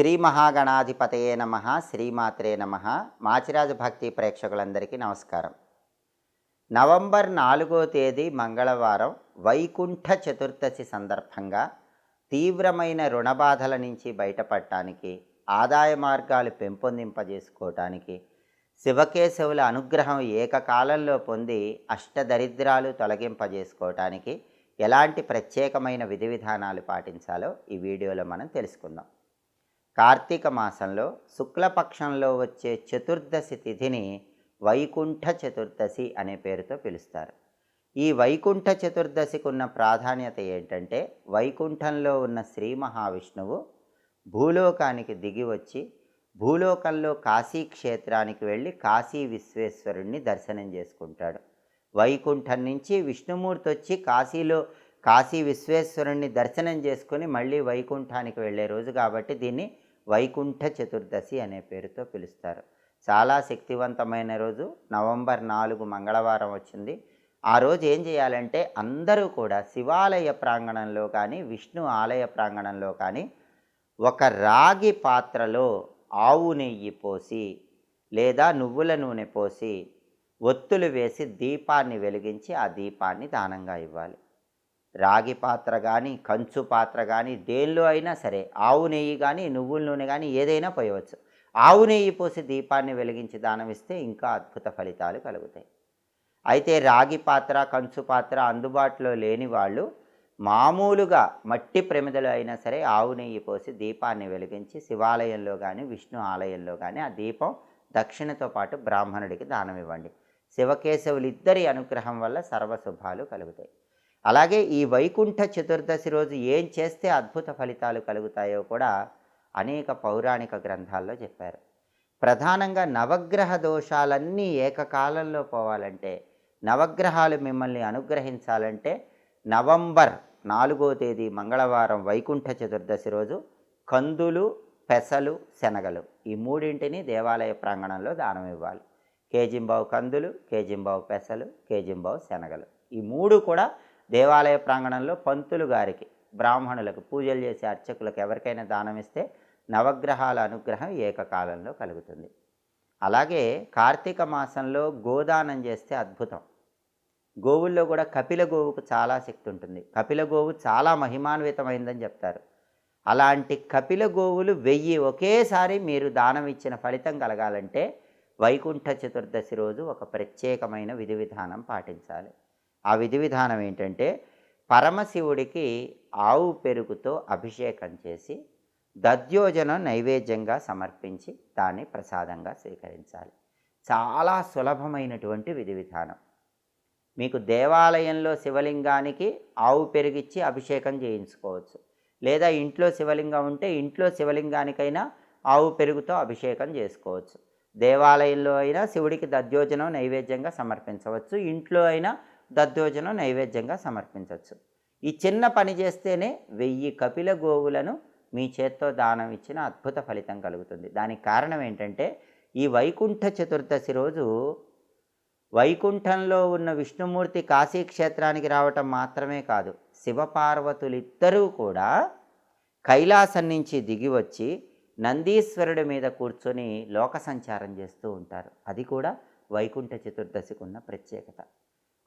శ్రీ మహాగణాధిపతయే నమ శ్రీమాత్రే నమ. మాచిరాజు భక్తి ప్రేక్షకులందరికీ నమస్కారం. నవంబర్ నాలుగో తేదీ మంగళవారం వైకుంఠ చతుర్దశి సందర్భంగా తీవ్రమైన రుణబాధల నుంచి బయటపడటానికి ఆదాయ మార్గాలు పెంపొందింపజేసుకోవటానికి శివకేశవుల అనుగ్రహం ఏకకాలంలో పొంది అష్టదరిద్రాలు తొలగింపజేసుకోవటానికి ఎలాంటి ప్రత్యేకమైన విధి విధానాలు పాటించాలో ఈ వీడియోలో మనం తెలుసుకుందాం. కార్తీక మాసంలో శుక్లపక్షంలో వచ్చే చతుర్దశి తిథిని వైకుంఠ చతుర్దశి అనే పేరుతో పిలుస్తారు. ఈ వైకుంఠ చతుర్దశికి ఉన్న ప్రాధాన్యత ఏంటంటే వైకుంఠంలో ఉన్న శ్రీ మహావిష్ణువు భూలోకానికి దిగి వచ్చి భూలోకంలో కాశీ క్షేత్రానికి వెళ్ళి కాశీ విశ్వేశ్వరుణ్ణి దర్శనం చేసుకుంటాడు. వైకుంఠం నుంచి విష్ణుమూర్తి వచ్చి కాశీలో కాశీ విశ్వేశ్వరుణ్ణి దర్శనం చేసుకుని మళ్ళీ వైకుంఠానికి వెళ్ళే రోజు కాబట్టి దీన్ని వైకుంఠ చతుర్దశి అనే పేరుతో పిలుస్తారు. చాలా శక్తివంతమైన రోజు. నవంబర్ నాలుగు మంగళవారం వచ్చింది. ఆ రోజు ఏం చేయాలంటే అందరూ కూడా శివాలయ ప్రాంగణంలో కానీ విష్ణు ఆలయ ప్రాంగణంలో కానీ ఒక రాగి పాత్రలో ఆవు నెయ్యి పోసి లేదా నువ్వుల నూనె పోసి ఒత్తులు వేసి దీపాన్ని వెలిగించి ఆ దీపాన్ని దానంగా ఇవ్వాలి. రాగి పాత్ర కానీ కంచు పాత్ర కానీ దేనిలో అయినా సరే ఆవు నెయ్యి కానీ నువ్వుల నూనె కానీ ఏదైనా పోయవచ్చు. ఆవు నెయ్యి పోసి దీపాన్ని వెలిగించి దానం ఇస్తే ఇంకా అద్భుత ఫలితాలు కలుగుతాయి. అయితే రాగి పాత్ర కంచు పాత్ర అందుబాటులో లేని వాళ్ళు మామూలుగా మట్టి ప్రమిదలు అయినా సరే ఆవు నెయ్యి పోసి దీపాన్ని వెలిగించి శివాలయంలో కానీ విష్ణు ఆలయంలో కానీ ఆ దీపం దక్షిణతో పాటు బ్రాహ్మణుడికి దానం ఇవ్వండి. శివకేశవులు ఇద్దరి అనుగ్రహం వల్ల సర్వశుభాలు కలుగుతాయి. అలాగే ఈ వైకుంఠ చతుర్దశి రోజు ఏం చేస్తే అద్భుత ఫలితాలు కలుగుతాయో కూడా అనేక పౌరాణిక గ్రంథాల్లో చెప్పారు. ప్రధానంగా నవగ్రహ దోషాలన్నీ ఏకకాలంలో పోవాలంటే నవగ్రహాలు మిమ్మల్ని అనుగ్రహించాలంటే నవంబర్ నాలుగో తేదీ మంగళవారం వైకుంఠ చతుర్దశి రోజు కందులు పెసలు శనగలు ఈ మూడింటిని దేవాలయ ప్రాంగణంలో దానం ఇవ్వాలి. కేజింబావు కందులు కేజింబావు పెసలు కేజింబావు శనగలు ఈ మూడు కూడా దేవాలయ ప్రాంగణంలో పంతులు గారికి బ్రాహ్మణులకు పూజలు చేసే అర్చకులకు ఎవరికైనా దానం ఇస్తే నవగ్రహాల అనుగ్రహం ఏకకాలంలో కలుగుతుంది. అలాగే కార్తీక మాసంలో గోదానం చేస్తే అద్భుతం. గోవుల్లో కూడా కపిల గోవుకు చాలా శక్తి ఉంటుంది. కపిల గోవు చాలా మహిమాన్వితమైందని చెప్తారు. అలాంటి కపిల గోవులు వెయ్యి ఒకేసారి మీరు దానం ఇచ్చిన ఫలితం కలగాలంటే వైకుంఠ చతుర్దశి రోజు ఒక ప్రత్యేకమైన విధి విధానం పాటించాలి. ఆ విధి విధానం ఏంటంటే పరమశివుడికి ఆవు పెరుగుతో అభిషేకం చేసి దద్యోజనం నైవేద్యంగా సమర్పించి దాన్ని ప్రసాదంగా స్వీకరించాలి. చాలా సులభమైనటువంటి విధి విధానం. మీకు దేవాలయంలో శివలింగానికి ఆవు పెరిగిచ్చి అభిషేకం చేయించుకోవచ్చు. లేదా ఇంట్లో శివలింగం ఉంటే ఇంట్లో శివలింగానికైనా ఆవు పెరుగుతో అభిషేకం చేసుకోవచ్చు. దేవాలయంలో అయినా శివుడికి దద్యోజనం నైవేద్యంగా సమర్పించవచ్చు. ఇంట్లో అయినా దద్దోజనం నైవేద్యంగా సమర్పించవచ్చు. ఈ చిన్న పని చేస్తేనే వెయ్యి కపిల గోవులను మీ చేత్తో దానం ఇచ్చిన అద్భుత ఫలితం కలుగుతుంది. దానికి కారణం ఏంటంటే ఈ వైకుంఠ చతుర్దశి రోజు వైకుంఠంలో ఉన్న విష్ణుమూర్తి కాశీ క్షేత్రానికి రావటం మాత్రమే కాదు శివపార్వతులిద్దరూ కూడా కైలాసం నుంచి దిగి వచ్చి నందీశ్వరుడి మీద కూర్చొని లోక సంచారం చేస్తూ ఉంటారు. అది కూడా వైకుంఠ చతుర్దశికి ఉన్న ప్రత్యేకత.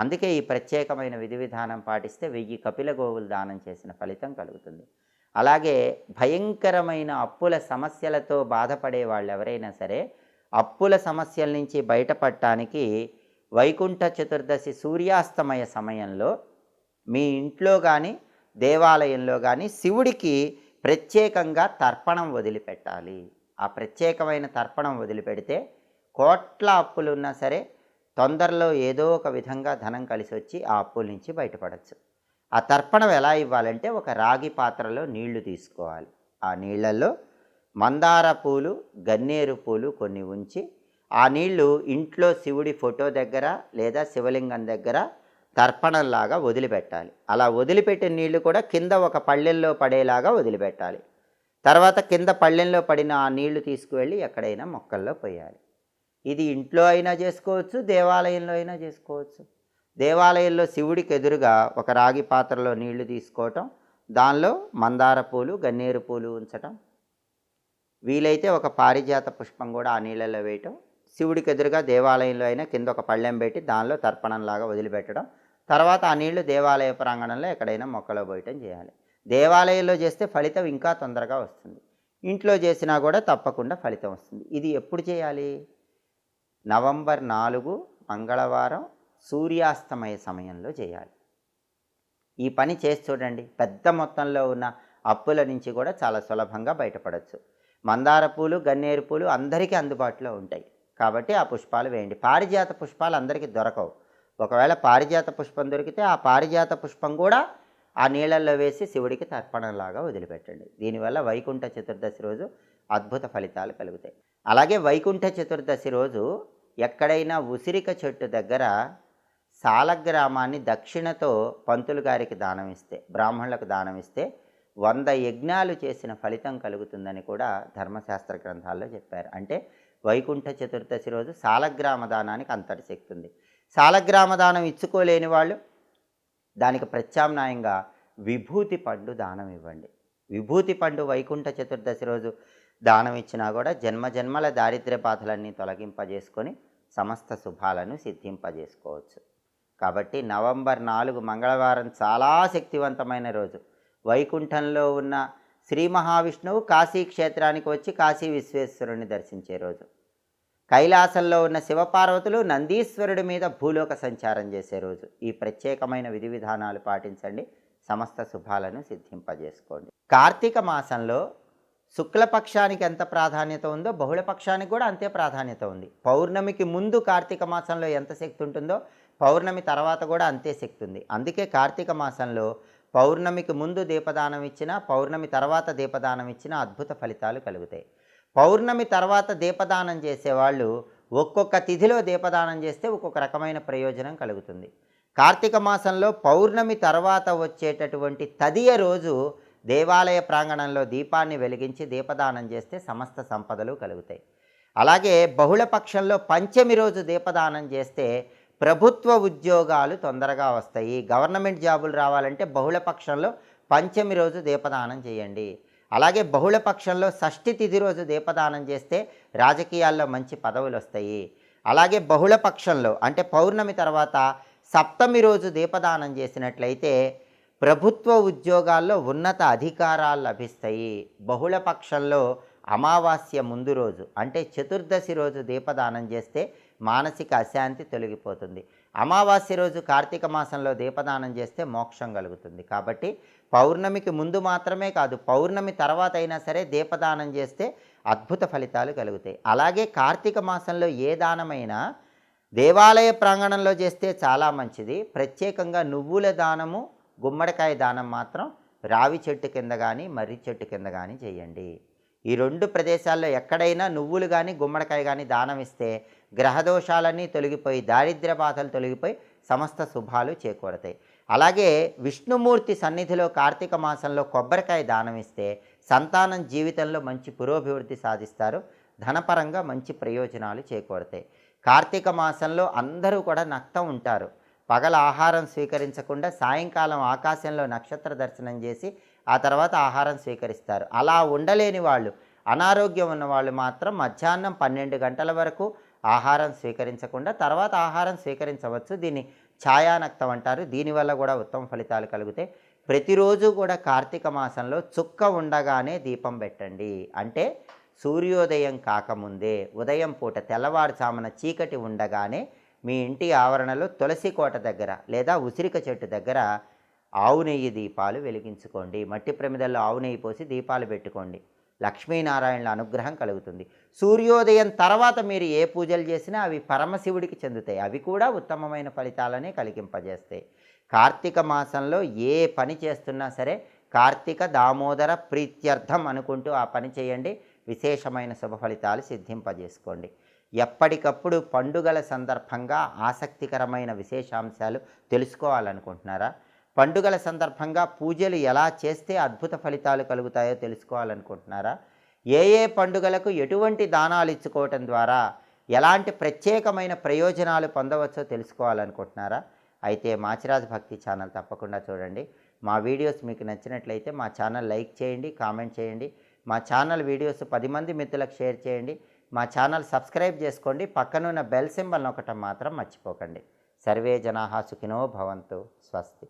అందుకే ఈ ప్రత్యేకమైన విధి విధానం పాటిస్తే వెయ్యి కపిల గోవులు దానం చేసిన ఫలితం కలుగుతుంది. అలాగే భయంకరమైన అప్పుల సమస్యలతో బాధపడే వాళ్ళు ఎవరైనా సరే అప్పుల సమస్యల నుంచి బయటపడటానికి వైకుంఠ చతుర్దశి సూర్యాస్తమయ సమయంలో మీ ఇంట్లో కానీ దేవాలయంలో కానీ శివుడికి ప్రత్యేకంగా తర్పణం వదిలిపెట్టాలి. ఆ ప్రత్యేకమైన తర్పణం వదిలిపెడితే కోట్ల అప్పులు ఉన్నా సరే తొందరలో ఏదో ఒక విధంగా ధనం కలిసి వచ్చి ఆ అప్పుల నుంచి బయటపడచ్చు. ఆ తర్పణం ఎలా ఇవ్వాలంటే ఒక రాగి పాత్రలో నీళ్ళు తీసుకోవాలి. ఆ నీళ్ళలో మందార పూలు గన్నేరు పూలు కొన్ని ఉంచి ఆ నీళ్ళు ఇంట్లో శివుడి ఫోటో దగ్గర లేదా శివలింగం దగ్గర తర్పణంలాగా వదిలిపెట్టాలి. అలా వదిలిపెట్టిన నీళ్ళు కూడా కింద ఒక పళ్ళెల్లో పడేలాగా వదిలిపెట్టాలి. తర్వాత కింద పళ్ళెంలో పడిన ఆ నీళ్ళు తీసుకువెళ్ళి ఎక్కడైనా మొక్కల్లో పోయాలి. ఇది ఇంట్లో అయినా చేసుకోవచ్చు దేవాలయంలో అయినా చేసుకోవచ్చు. దేవాలయంలో శివుడికి ఎదురుగా ఒక రాగి పాత్రలో నీళ్ళు తీసుకోవటం దానిలో మందార పూలు గన్నేరు పూలు ఉంచటం. వీలైతే ఒక పారిజాత పుష్పం కూడా ఆ నీళ్ళలో వేయటం. శివుడికి ఎదురుగా దేవాలయంలో అయినా కింద ఒక పళ్ళెం పెట్టి దానిలో తర్పణంలాగా వదిలిపెట్టడం. తర్వాత ఆ నీళ్ళు దేవాలయ ప్రాంగణంలో ఎక్కడైనా మొక్కలో పోయటం చేయాలి. దేవాలయంలో చేస్తే ఫలితం ఇంకా తొందరగా వస్తుంది. ఇంట్లో చేసినా కూడా తప్పకుండా ఫలితం వస్తుంది. ఇది ఎప్పుడు చేయాలి? నవంబర్ నాలుగు మంగళవారం సూర్యాస్తమయ సమయంలో చేయాలి. ఈ పని చేసి చూడండి. పెద్ద మొత్తంలో ఉన్న అప్పుల నుంచి కూడా చాలా సులభంగా బయటపడవచ్చు మందార పూలు గన్నేరు పూలు అందరికీ అందుబాటులో ఉంటాయి. కాబట్టి ఆ పుష్పాలు వేయండి. పారిజాత పుష్పాలు అందరికీ దొరకవు. ఒకవేళ పారిజాత పుష్పం దొరికితే ఆ పారిజాత పుష్పం కూడా ఆ నీళ్ళల్లో వేసి శివుడికి తర్పణంలాగా వదిలిపెట్టండి. దీనివల్ల వైకుంఠ చతుర్దశి రోజు అద్భుత ఫలితాలు కలుగుతాయి. అలాగే వైకుంఠ చతుర్దశి రోజు ఎక్కడైనా ఉసిరిక చెట్టు దగ్గర సాలగ్రామాన్ని దక్షిణతో పంతులు గారికి దానం ఇస్తే బ్రాహ్మణులకు దానం ఇస్తే వంద యజ్ఞాలు చేసిన ఫలితం కలుగుతుందని కూడా ధర్మశాస్త్ర గ్రంథాల్లో చెప్పారు. అంటే వైకుంఠ చతుర్దశి రోజు సాలగ్రామ దానానికి అంతటి శక్తి ఉంది. సాలగ్రామ దానం ఇచ్చుకోలేని వాళ్ళు దానికి ప్రత్యామ్నాయంగా విభూతి పండు దానం ఇవ్వండి. విభూతి పండు వైకుంఠ చతుర్దశి రోజు దానం ఇచ్చినా కూడా జన్మ జన్మల దారిద్ర్య బాధలన్నీ తొలగింపజేసుకొని సమస్త శుభాలను సిద్ధింపజేసుకోవచ్చు. కాబట్టి నవంబర్ నాలుగు మంగళవారం చాలా శక్తివంతమైన రోజు. వైకుంఠంలో ఉన్న శ్రీ మహావిష్ణువు కాశీ క్షేత్రానికి వచ్చి కాశీ విశ్వేశ్వరుని దర్శించే రోజు. కైలాసంలో ఉన్న శివపార్వతులు నందీశ్వరుడి మీద భూలోక సంచారం చేసే రోజు. ఈ ప్రత్యేకమైన విధి విధానాలు పాటించండి. సమస్త శుభాలను సిద్ధింపజేసుకోండి. కార్తీక మాసంలో శుక్లపక్షానికి ఎంత ప్రాధాన్యత ఉందో బహుళపక్షానికి కూడా అంతే ప్రాధాన్యత ఉంది. పౌర్ణమికి ముందు కార్తీక మాసంలో ఎంత శక్తి ఉంటుందో పౌర్ణమి తర్వాత కూడా అంతే శక్తి ఉంది. అందుకే కార్తీక మాసంలో పౌర్ణమికి ముందు దీపదానం ఇచ్చినా పౌర్ణమి తర్వాత దీపదానం ఇచ్చినా అద్భుత ఫలితాలు కలుగుతాయి. పౌర్ణమి తర్వాత దీపదానం చేసేవాళ్ళు ఒక్కొక్క తిథిలో దీపదానం చేస్తే ఒక్కొక్క రకమైన ప్రయోజనం కలుగుతుంది. కార్తీక మాసంలో పౌర్ణమి తర్వాత వచ్చేటటువంటి తదియ రోజు దేవాలయ ప్రాంగణంలో దీపాన్ని వెలిగించి దీపదానం చేస్తే సమస్త సంపదలు కలుగుతాయి. అలాగే బహుళ పక్షంలో పంచమి రోజు దీపదానం చేస్తే ప్రభుత్వ ఉద్యోగాలు తొందరగా వస్తాయి. గవర్నమెంట్ జాబులు రావాలంటే బహుళ పక్షంలో పంచమి రోజు దీపదానం చేయండి. అలాగే బహుళ పక్షంలో షష్ఠి తిథి రోజు దీపదానం చేస్తే రాజకీయాల్లో మంచి పదవులు వస్తాయి. అలాగే బహుళ పక్షంలో అంటే పౌర్ణమి తర్వాత సప్తమి రోజు దీపదానం చేసినట్లయితే ప్రభుత్వ ఉద్యోగాల్లో ఉన్నత అధికారాలు లభిస్తాయి. బహుళ పక్షంలో అమావాస్య ముందు రోజు అంటే చతుర్దశి రోజు దీపదానం చేస్తే మానసిక అశాంతి తొలగిపోతుంది. అమావాస్య రోజు కార్తీక మాసంలో దీపదానం చేస్తే మోక్షం కలుగుతుంది. కాబట్టి పౌర్ణమికి ముందు మాత్రమే కాదు పౌర్ణమి తర్వాత అయినా సరే దీపదానం చేస్తే అద్భుత ఫలితాలు కలుగుతాయి. అలాగే కార్తీక మాసంలో ఏ దానమైనా దేవాలయ ప్రాంగణంలో చేస్తే చాలా మంచిది. ప్రత్యేకంగా నువ్వుల దానము గుమ్మడికాయ దానం మాత్రం రావి చెట్టు కింద కానీ మర్రి చెట్టు కింద కానీ చేయండి. ఈ రెండు ప్రదేశాల్లో ఎక్కడైనా నువ్వులు కానీ గుమ్మడికాయ కానీ దానం ఇస్తే గ్రహదోషాలన్నీ తొలగిపోయి దారిద్ర్య బాధలు తొలగిపోయి సమస్త శుభాలు చేకూడతాయి అలాగే విష్ణుమూర్తి సన్నిధిలో కార్తీక మాసంలో కొబ్బరికాయ దానం ఇస్తే సంతానం జీవితంలో మంచి పురోభివృద్ధి సాధిస్తారు. ధనపరంగా మంచి ప్రయోజనాలు చేకూడతాయి కార్తీక మాసంలో అందరూ కూడా నక్తం ఉంటారు. పగల ఆహారం స్వీకరించకుండా సాయంకాలం ఆకాశంలో నక్షత్ర దర్శనం చేసి ఆ తర్వాత ఆహారం స్వీకరిస్తారు. అలా ఉండలేని వాళ్ళు అనారోగ్యం ఉన్న వాళ్ళు మాత్రం మధ్యాహ్నం పన్నెండు గంటల వరకు ఆహారం స్వీకరించకుండా తర్వాత ఆహారం స్వీకరించవచ్చు. దీన్ని ఛాయానక్తం అంటారు. దీనివల్ల కూడా ఉత్తమ ఫలితాలు కలుగుతాయి. ప్రతిరోజు కూడా కార్తీక మాసంలో చుక్క ఉండగానే దీపం పెట్టండి. అంటే సూర్యోదయం కాకముందే ఉదయం పూట తెల్లవారుజామున చీకటి ఉండగానే మీ ఇంటి ఆవరణలో తులసి కోట దగ్గర లేదా ఉసిరిక చెట్టు దగ్గర ఆవు నెయ్యి దీపాలు వెలిగించుకోండి. మట్టి ప్రమిదల్లో ఆవు నెయ్యి పోసి దీపాలు పెట్టుకోండి. లక్ష్మీనారాయణల అనుగ్రహం కలుగుతుంది. సూర్యోదయం తర్వాత మీరు ఏ పూజలు చేసినా అవి పరమశివుడికి చెందుతాయి. అవి కూడా ఉత్తమమైన ఫలితాలనే కలిగింపజేస్తాయి. కార్తీక మాసంలో ఏ పని చేస్తున్నా సరే కార్తీక దామోదర ప్రీత్యర్థం అనుకుంటూ ఆ పని చేయండి. విశేషమైన శుభ ఫలితాలు సిద్ధింపజేసుకోండి. ఎప్పటికప్పుడు పండుగల సందర్భంగా ఆసక్తికరమైన విశేషాంశాలు తెలుసుకోవాలనుకుంటున్నారా? పండుగల సందర్భంగా పూజలు ఎలా చేస్తే అద్భుత ఫలితాలు కలుగుతాయో తెలుసుకోవాలనుకుంటున్నారా? ఏ ఏ పండుగలకు ఎటువంటి దానాలు ఇచ్చుకోవటం ద్వారా ఎలాంటి ప్రత్యేకమైన ప్రయోజనాలు పొందవచ్చో తెలుసుకోవాలనుకుంటున్నారా? అయితే మాచిరాజ్ భక్తి ఛానల్ తప్పకుండా చూడండి. మా వీడియోస్ మీకు నచ్చినట్లయితే మా ఛానల్ లైక్ చేయండి కామెంట్ చేయండి. మా ఛానల్ వీడియోస్ పది మంది మిత్రులకు షేర్ చేయండి. మా ఛానల్ సబ్స్క్రైబ్ చేసుకోండి. పక్కనున్న బెల్ సింబల్ ఒకటం మాత్రం మర్చిపోకండి. సర్వే జనాహా సుఖినో భవంతు. స్వస్తి.